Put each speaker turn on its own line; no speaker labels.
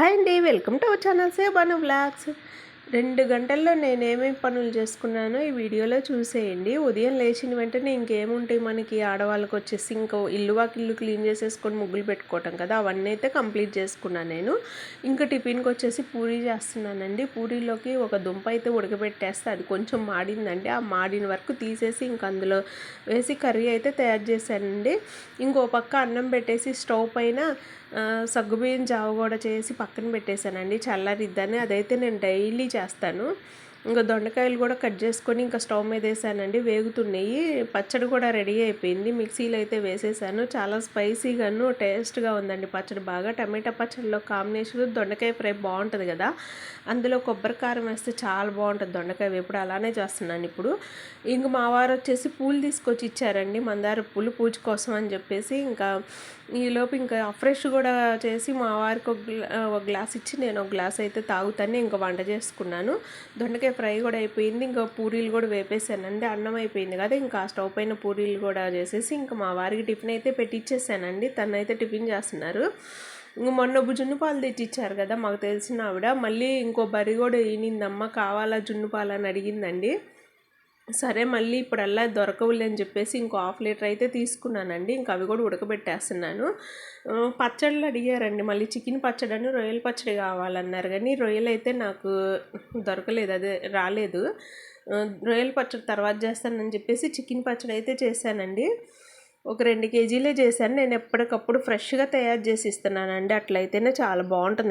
Hi అండి welcome to our channel save Banu blogs రెండు గంటల్లో నేను ఏమేమి పనులు చేసుకున్నానో ఈ వీడియోలో చూసేయండి. ఉదయం లేచిన వెంటనే ఇంకేముంటాయి మనకి? ఆడవాళ్ళకి వచ్చేసి ఇంకో ఇల్లు వాకిల్లు క్లీన్ చేసేసుకొని ముగ్గులు పెట్టుకోవటం కదా అవన్నీ అయితే కంప్లీట్ చేసుకున్నాను నేను. ఇంకా టిఫిన్కి వచ్చేసి పూరీ చేస్తున్నానండి. పూరీలోకి ఒక దుంప అయితే ఉడకబెట్టేస్తే అది కొంచెం మాడిందండి. ఆ మాడిన వరకు తీసేసి ఇంక అందులో వేసి కర్రీ అయితే తయారు చేశానండి. ఇంకో పక్క అన్నం పెట్టేసి స్టవ్ పైన సగ్గుబియ్యం జావ కూడా చేసి పక్కన పెట్టేశానండి. చల్లారిద్దని అదైతే నేను డైలీ చేస్తాను ఇంకా దొండకాయలు కూడా కట్ చేసుకొని ఇంకా స్టవ్ మీద వేసానండి. వేగుతున్నాయి. పచ్చడి కూడా రెడీ అయిపోయింది. మిక్సీలో అయితే వేసేసాను. చాలా స్పైసీగాను టేస్ట్గా ఉందండి పచ్చడి. బాగా టమాటా పచ్చడిలో కాంబినేషన్ దొండకాయ ఫ్రై బాగుంటుంది కదా. అందులో కొబ్బరి కారం వేస్తే చాలా బాగుంటుంది దొండకాయ వేపుడు. అలానే చేస్తున్నాను ఇప్పుడు. ఇంక మా వారు వచ్చేసి పూలు తీసుకొచ్చి ఇచ్చారండి. మందార పూలు పూజ కోసం అని చెప్పేసి ఇంకా ఈలోపు ఇంకా ఫ్రెష్ కూడా చేసి మా వారికి ఒక ఒక గ్లాస్ ఇచ్చి నేను ఒక గ్లాస్ అయితే తాగుతాను. ఇంకా వంట చేసుకున్నాను. దొండకాయ ఫ్రై కూడా అయిపోయింది. ఇంకా పూరీలు కూడా వేపేసానండి అన్నం అయిపోయింది కదా ఇంకా స్టవ్ పైన పూరీలు కూడా చేసేసి ఇంకా మా వారికి టిఫిన్ అయితే పెట్టిచ్చేసానండి. తనైతే టిఫిన్ చేస్తున్నారు. ఇంక మొన్న జున్ను పాలు తెచ్చిచ్చారు కదా మాకు తెలిసిన ఆవిడ. మళ్ళీ ఇంకో బరి కూడా ఈనిందమ్మ కావాలా జున్ను పాలు అని అడిగిందండి. సరే మళ్ళీ ఇప్పుడు అలా దొరకవులే అని చెప్పేసి ఇంకో హాఫ్ లీటర్ అయితే తీసుకున్నానండి. ఇంకా అవి కూడా ఉడకబెట్టేస్తున్నాను. పచ్చళ్ళు అడిగారండి. మళ్ళీ చికెన్ పచ్చడి అని రొయ్యల పచ్చడి కావాలన్నారు. కానీ రొయ్యలు అయితే నాకు దొరకలేదు అదే రాలేదు. రొయ్యల పచ్చడి తర్వాత చేస్తానని చెప్పేసి చికెన్ పచ్చడి అయితే చేశానండి. ఒక రెండు కేజీలే చేశాను. నేను ఎప్పటికప్పుడు ఫ్రెష్గా తయారు చేసి ఇస్తున్నానండి. అట్లయితేనే చాలా బాగుంటుంది.